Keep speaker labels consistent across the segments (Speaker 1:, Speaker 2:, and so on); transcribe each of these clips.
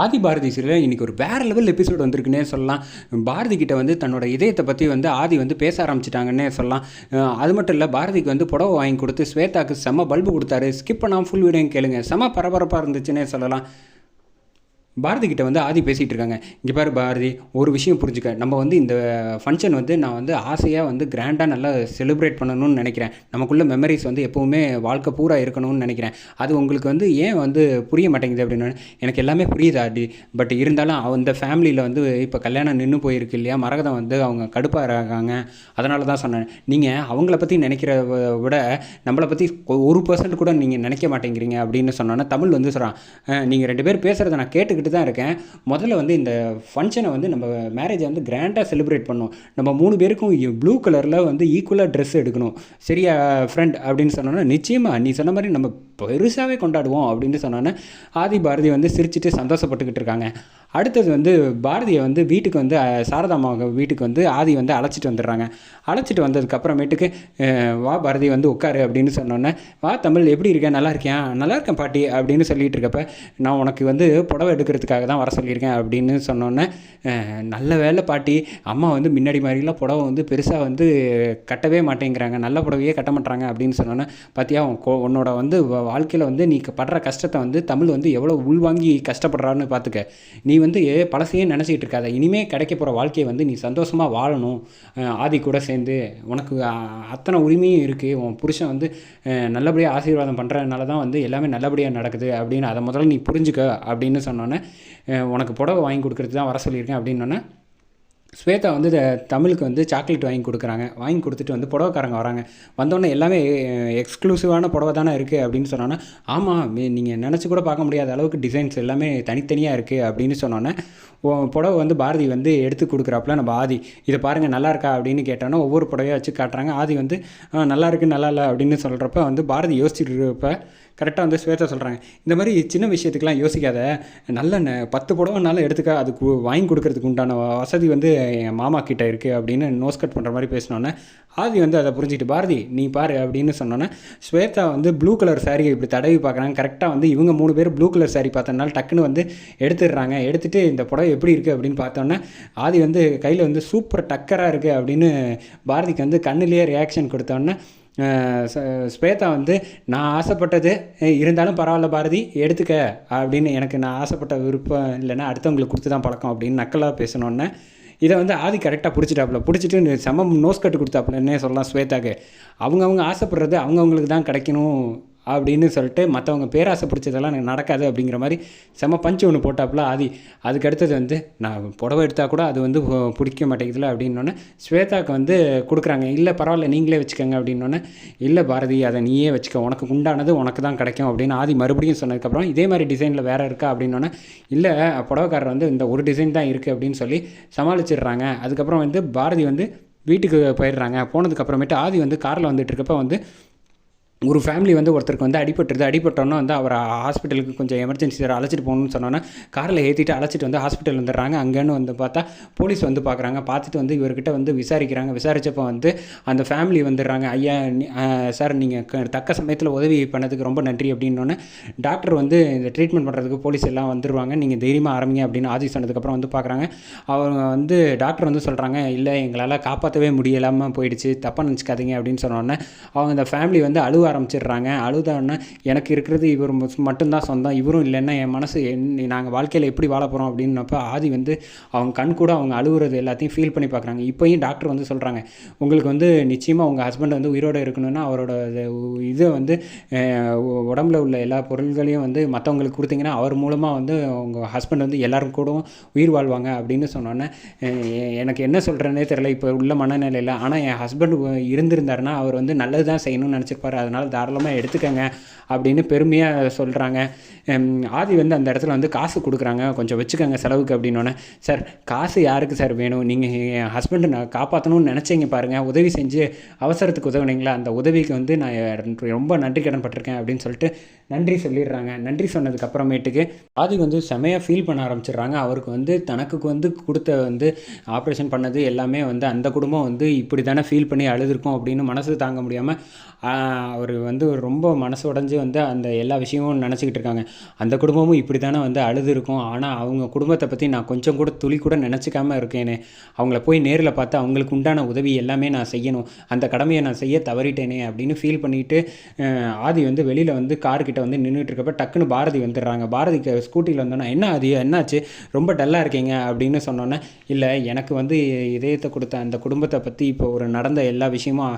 Speaker 1: ஆதி Bharathi serial இன்றைக்கி ஒரு வேறு லெவல் எபிசோட் வந்திருக்குன்னே சொல்லலாம். பாரதி கிட்ட வந்து தன்னோட இதயத்தை பற்றி வந்து ஆதி வந்து பேச ஆரம்பிச்சிட்டாங்கன்னே சொல்லலாம். அது மட்டும் இல்லை பாரதிக்கு வந்து புடவை வாங்கி கொடுத்து ஸ்வேதாக்கு செம்ம பல்பு கொடுத்தாரு. ஸ்கிப் பண்ணாமல் ஃபுல் வீடியோ கேளுங்க. செம்ம பரபரப்பாக இருந்துச்சுன்னே சொல்லலாம். பாரதி கிட்ட வந்து ஆதி பேசிகிட்டு இருக்காங்க. இங்கே பாரு பாரதி ஒரு விஷயம் புரிஞ்சுக்க. நம்ம வந்து இந்த ஃபங்க்ஷன் வந்து நான் வந்து ஆசையாக வந்து கிராண்டாக நல்லா செலிப்ரேட் பண்ணணும்னு நினைக்கிறேன். நமக்குள்ள மெமரிஸ் வந்து எப்போவுமே வாழ்க்கை பூரா இருக்கணும்னு நினைக்கிறேன். அது உங்களுக்கு வந்து ஏன் வந்து புரிய மாட்டேங்குது அப்படின்னு எனக்கு எல்லாமே புரியுது ஆதி பட் இருந்தாலும் அந்த ஃபேமிலியில் வந்து இப்போ கல்யாணம் நின்று போயிருக்கு இல்லையா? மரகதம் வந்து அவங்க கடுப்பாக இருக்காங்க அதனால தான் சொன்னேன். நீங்கள் அவங்கள பற்றி நினைக்கிறத விட நம்மளை பற்றி ஒரு பர்சன்ட் கூட நீங்கள் நினைக்க மாட்டேங்கிறீங்க அப்படின்னு சொன்னோன்னா தமிழ் வந்து சொல்கிறான் நீங்கள் ரெண்டு பேர் பேசுகிறத நான் கேட்டுக்கிட்டு தான் இருக்கேன். முதல்ல வந்து இந்த ஃபங்க்ஷனை வந்து நம்ம மேரேஜை வந்து கிராண்டாக செலிப்ரேட் பண்ணோம் நம்ம மூணு பேருக்கும் ப்ளூ கலரில் வந்து ஈக்குவலாக ட்ரெஸ் எடுக்கணும். சரியா ஃப்ரெண்ட் அப்படின்னு சொன்னோன்னா நிச்சயமாக நீ சொன்ன மாதிரி நம்ம பெருசாகவே கொண்டாடுவோம் அப்படின்னு சொன்னோன்னே ஆதி பாரதி வந்து சிரிச்சுட்டு சந்தோஷப்பட்டுக்கிட்டு இருக்காங்க. அடுத்தது வந்து பாரதியை வந்து வீட்டுக்கு வந்து அஹ், சாரதாம்மா வீட்டுக்கு வந்து ஆதி வந்து அழைச்சிட்டு வந்துடுறாங்க. அழைச்சிட்டு வந்ததுக்கப்புறமேட்டுக்கு வா பாரதி வந்து உட்காரு அப்படின்னு சொன்னோன்னே வா தமிழ் எப்படி இருக்கேன் நல்லா இருக்கேன் நல்லா இருக்கேன் பாட்டி அப்படின்னு சொல்லிட்டு இருக்கப்ப நான் உனக்கு வந்து புடவை எடுக்கிறதுக்காக தான் வர சொல்லியிருக்கேன் அப்படின்னு சொன்னோன்னே நல்ல வேலை பாட்டி அம்மா வந்து முன்னாடி மாதிரிலாம் புடவை வந்து பெருசாக வந்து கட்டவே மாட்டேங்கிறாங்க நல்ல புடவையே கட்ட மாட்டாங்க அப்படின்னு சொன்னோன்னே பார்த்தியா உன் கோ- உன்னோட வந்து வாழ்க்கையில் வந்து நீ படுற கஷ்டத்தை வந்து தமிழ் வந்து எவ்வளோ உள்வாங்கி கஷ்டப்படுறான்னு பார்த்துக்க நீ வந்து பழசையே நினச்சிக்கிட்டு இருக்காத. இனிமேல் கிடைக்க போகிற வாழ்க்கையை வந்து நீ சந்தோஷமாக வாழணும். ஆதி கூட சேர்ந்து உனக்கு அத்தனை உரிமையும் இருக்குது உன் புருஷன் வந்து நல்லபடியாக ஆசீர்வாதம் பண்ணுறதுனால தான் வந்து எல்லாமே நல்லபடியாக நடக்குது அப்படின்னு அதை முதல்ல நீ புரிஞ்சுக்க அப்படின்னு சொன்னோன்னே உனக்கு புடவை வாங்கி கொடுக்குறது தான் வர சொல்லியிருக்கேன் அப்படின்னோன்னே ஸ்வேதா வந்து தமிழுக்கு வந்து சாக்லேட் வாங்கி கொடுக்குறாங்க. வாங்கி கொடுத்துட்டு வந்து புடவைக்காரங்க வராங்க. வந்தோடனே எல்லாமே எக்ஸ்க்ளூசிவான புடவை தானே இருக்குது அப்படின்னு சொன்னோன்னா ஆமாம் நீங்கள் நினச்சி கூட பார்க்க முடியாத அளவுக்கு டிசைன்ஸ் எல்லாமே தனித்தனியாக இருக்குது அப்படின்னு சொன்னோன்னே ஓ- புடவை வந்து பாரதி வந்து எடுத்து கொடுக்குறாப்புல நம்ம ஆதி இதை பாருங்கள் நல்லா இருக்கா அப்படின்னு கேட்டோன்னா ஒவ்வொரு புடவையாக வச்சு காட்டுறாங்க. ஆதி வந்து நல்லா இருக்குது நல்லா இல்லை அப்படின்னு சொல்கிறப்ப வந்து பாரதி யோசிச்சுட்டு இருப்ப கரெக்டாக வந்து ஸ்வேதா சொல்கிறாங்க இந்த மாதிரி சின்ன விஷயத்துக்கெலாம் யோசிக்காத நல்ல பத்து புடவைனாலும் எடுத்துக்க அதுக்கு வாங்கி கொடுக்கறதுக்கு உண்டான வசதி வந்து என் மாமா கிட்ட இருக்குது அப்படின்னு நோஸ் கட் பண்ணுற மாதிரி பேசினோன்னே ஆதி வந்து அதை புரிஞ்சுக்கிட்டு பாரதி நீ பாரு அப்படின்னு சொன்னோன்னே ஸ்வேதா வந்து ப்ளூ கலர் சாரியை இப்படி தடவி பார்க்குறாங்க. கரெக்டாக வந்து இவங்க மூணு பேர் ப்ளூ கலர் சாரி பார்த்தனால டக்குன்னு வந்து எடுத்துடுறாங்க. எடுத்துகிட்டு இந்த புடவை எப்படி இருக்குது அப்படின்னு பார்த்தோன்னே ஆதி வந்து கையில் வந்து சூப்பர் டக்கராக இருக்குது அப்படின்னு பாரதிக்கு வந்து கண்ணுலேயே ரியாக்ஷன் கொடுத்தோன்னே ஸ்வேதா வந்து நான் ஆசைப்பட்டது இருந்தாலும் பரவாயில்ல பாரதி எடுத்துக்க அப்படின்னு எனக்கு நான் ஆசைப்பட்ட விருப்பம் இல்லைன்னா அடுத்தவங்களுக்கு கொடுத்து தான் பழக்கம் அப்படின்னு நக்கலாக பேசணுன்னே இதை வந்து ஆதி கரெக்டாக பிடிச்சிட்டாப்புல. பிடிச்சிட்டு செம நோஸ் கட்டு கொடுத்தாப்புலன்னே சொல்லலாம் ஸ்வேதாக்கு. அவங்கவுங்க ஆசைப்படுறது அவங்கவுங்களுக்கு தான் கிடைக்கணும். அப்படின்னு சொல்லிட்டு மற்றவங்க பேராசை பிடிச்சதெல்லாம் எனக்கு நடக்காது அப்படிங்கிற மாதிரி செம பஞ்சு ஒன்று போட்டாப்புல ஆதி. அதுக்கு அடுத்தது வந்து நான் புடவை எடுத்தால் கூட அது வந்து பிடிக்க மாட்டேங்குதுல அப்படின்னோடனே ஸ்வேதாவுக்கு வந்து கொடுக்குறாங்க. இல்லை பரவாயில்ல நீங்களே வச்சுக்கோங்க அப்படின்னோடனே இல்லை பாரதி அதை நீயே வச்சுக்க. உனக்கு உண்டானது உனக்கு தான் கிடைக்கும் அப்படின்னு ஆதி மறுபடியும் சொன்னதுக்கப்புறம் இதே மாதிரி டிசைனில் வேறு இருக்கா? அப்படின்னோடனே இல்லை புடவைக்காரர் வந்து இந்த ஒரு டிசைன் தான் இருக்குது அப்படின்னு சொல்லி சமாளிச்சிடுறாங்க. அதுக்கப்புறம் வந்து பாரதி வந்து வீட்டுக்கு போயிடுறாங்க. போனதுக்கப்புறமேட்டு ஆதி வந்து காரில் வந்துட்டு இருக்கப்ப வந்து ஒரு ஃபேமிலி வந்து ஒருத்தருக்கு வந்து அடிபட்டுருது. அடிபட்டோன்னே வந்து அவரை ஹாஸ்பிட்டலுக்கு கொஞ்சம் எமர்ஜென்சி சார் அழைச்சிட்டு போகணும்னு சொன்னோன்னா காரில் ஏற்றிட்டு அழைச்சிட்டு வந்து ஹாஸ்பிட்டல் வந்துடுறாங்க. அங்கேன்னு வந்து பார்த்தா போலீஸ் வந்து பார்க்குறாங்க. பார்த்துட்டு வந்து இவர்கிட்ட வந்து விசாரிக்கிறாங்க. விசாரிச்சப்போ வந்து அந்த ஃபேமிலி வந்துடுறாங்க. ஐயா நீ- சார் நீங்கள் தக்க சமயத்தில் உதவி பண்ணதுக்கு ரொம்ப நன்றி அப்படின்னோடனே டாக்டர் வந்து இந்த ட்ரீட்மெண்ட் பண்ணுறதுக்கு போலீஸ் எல்லாம் வந்துடுவாங்க நீங்கள் தைரியமாக ஆரம்பிங்க அப்படின்னு ஆதி சொன்னதுக்கப்புறம் வந்து பார்க்குறாங்க. அவங்க வந்து டாக்டர் வந்து சொல்கிறாங்க இல்லை எங்களால் காப்பாற்றவே முடியலாமல் போயிடுச்சு. தப்பாக நினச்சிக்காதீங்க அப்படின்னு சொன்னோன்னே அவங்க இந்த ஃபேமிலி வந்து அழுவ ஆரம்பிச்சிடுறாங்க. அழுதான்னா எனக்கு இருக்கிறது இவர் மட்டும்தான் சொந்தம். இவரும் இல்லைன்னா என் மனசு என் நாங்கள் வாழ்க்கையில் எப்படி வாழ போகிறோம் அப்படின்னப்ப ஆதி வந்து அவங்க கண் கூட அவங்க அழுகுறது எல்லாத்தையும் ஃபீல் பண்ணி பார்க்குறாங்க. இப்போயும் டாக்டர் வந்து சொல்கிறாங்க உங்களுக்கு வந்து நிச்சயமாக உங்கள் ஹஸ்பண்ட் வந்து உயிரோடு இருக்கணும்னா அவரோட இது- இதை வந்து உடம்புல உள்ள எல்லா பொருள்களையும் வந்து மற்றவங்களுக்கு கொடுத்தீங்கன்னா அவர் மூலமாக வந்து உங்கள் ஹஸ்பண்ட் வந்து எல்லாரும் கூடவும் உயிர் வாழ்வாங்க அப்படின்னு சொன்னோன்னே எனக்கு என்ன சொல்கிறேனே தெரியல. இப்போ உள்ள மனநிலையில். ஆனால் என் ஹஸ்பண்ட் இருந்திருந்தாருன்னா அவர் வந்து நல்லது தான் செய்யணும்னு நினச்சிருப்பாரு. அதனால் தாராளமாக எடுத்துக்கங்க அப்படின்னு பெருமையாக சொல்கிறாங்க ஆதி வந்து அந்த இடத்துல வந்து காசு கொடுக்குறாங்க. கொஞ்சம் வச்சுக்கோங்க செலவுக்கு அப்படின்னோடனே சார் காசு யாருக்கு சார் வேணும்? நீங்கள் என் ஹஸ்பண்டை நான் காப்பாற்றணும்னு நினச்சிங்க பாருங்கள் உதவி செஞ்சு அவசரத்துக்கு உதவுனீங்களா? அந்த உதவிக்கு வந்து நான் ரொம்ப நன்றி கடன் பட்டிருக்கேன். அப்படின்னு சொல்லிட்டு நன்றி சொல்லிடுறாங்க. நன்றி சொன்னதுக்கப்புறமேட்டுக்கு ஆதி வந்து செமையாக ஃபீல் பண்ண ஆரம்பிச்சிடுறாங்க. அவருக்கு வந்து தனக்கு வந்து கொடுத்த வந்து ஆப்ரேஷன் பண்ணது எல்லாமே வந்து அந்த குடும்பம் வந்து இப்படி தானே ஃபீல் பண்ணி அழுதுருக்கோம் அப்படின்னு மனசு தாங்க முடியாமல் அவர் வந்து ரொம்ப மனசு உடஞ்சி வந்து அந்த எல்லா விஷயமும் நினச்சிக்கிட்டு இருக்காங்க. அந்த குடும்பமும் இப்படி தானே வந்து அழுது இருக்கும் ஆனால் அவங்க குடும்பத்தை பற்றி நான் கொஞ்சம் கூட துளி கூட நினச்சிக்காம இருக்கேனே. அவங்கள போய் நேரில் பார்த்து அவங்களுக்கு உண்டான உதவி எல்லாமே நான் செய்யணும். அந்த கடமையை நான் செய்ய தவறிட்டேனே அப்படின்னு ஃபீல் பண்ணிட்டு ஆதி வந்து வெளியில் வந்து கார்கிட்ட வந்து நின்றுட்டு இருக்கப்ப டக்குன்னு பாரதி வந்துடுறாங்க. பாரதிக்கு ஸ்கூட்டியில் வந்தோன்னா என்ன ஆதி என்னாச்சு? ரொம்ப டல்லாக இருக்கீங்க அப்படின்னு சொன்னோன்னே இல்லை எனக்கு வந்து இதயத்தை கொடுத்த அந்த குடும்பத்தை பற்றி இப்போ ஒரு நடந்த எல்லா விஷயமும்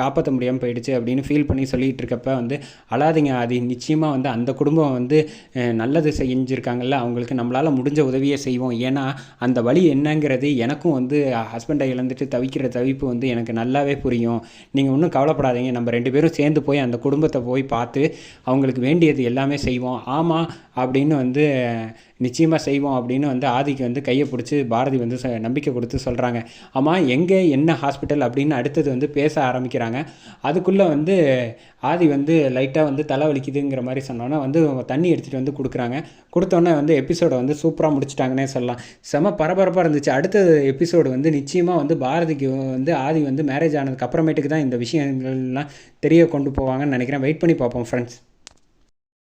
Speaker 1: காப்பாற்ற முடியாமல் போயிடுச்சு அப்படின்னு ஃபீல் பண்ணி சொல்லிகிட்டு இருக்கப்ப வந்து அழாதீங்க ஆதி. நிச்சயமாக வந்து அந்த குடும்பம் குடும்பம் வந்து நல்லது செஞ்சுருக்காங்கல்ல அவங்களுக்கு நம்மளால் முடிஞ்ச உதவியை செய்வோம். ஏன்னா அந்த வழி என்னங்கிறது எனக்கும் வந்து ஹஸ்பண்டை இழந்துட்டு தவிக்கிற தவிப்பு வந்து எனக்கு நல்லாவே புரியும். நீங்கள் ஒன்றும் கவலைப்படாதீங்க. நம்ம ரெண்டு பேரும் சேர்ந்து போய் அந்த குடும்பத்தை போய் பார்த்து அவங்களுக்கு வேண்டியது எல்லாமே செய்வோம். ஆமாம் அப்படின்னு வந்து நிச்சயமாக செய்வோம் அப்படின்னு வந்து ஆதிக்கு வந்து கையை பிடிச்சி பாரதி வந்து ச- நம்பிக்கை கொடுத்து சொல்கிறாங்க ஆமாம் எங்கே என்ன ஹாஸ்பிட்டல் அப்படின்னு அடுத்தது வந்து பேச ஆரம்பிக்கிறாங்க. அதுக்குள்ளே வந்து ஆதி வந்து லைட்டாக வந்து தலை வலிக்குதுங்கிற மாதிரி சொன்னோன்னே வந்து தண்ணி எடுத்துகிட்டு வந்து கொடுக்குறாங்க. கொடுத்தோன்னே வந்து எபிசோடை வந்து சூப்பராக முடிச்சிட்டாங்கன்னே சொல்லலாம். செம பரபரப்பாக இருந்துச்சு. அடுத்த எபிசோடு வந்து நிச்சயமாக வந்து பாரதிக்கு வந்து ஆதி வந்து மேரேஜ் ஆனதுக்கு அப்புறமேட்டுக்கு தான் இந்த விஷயங்கள்லாம் தெரிய கொண்டு போவாங்கன்னு நினைக்கிறேன். வெயிட் பண்ணி பார்ப்போம் ஃப்ரெண்ட்ஸ்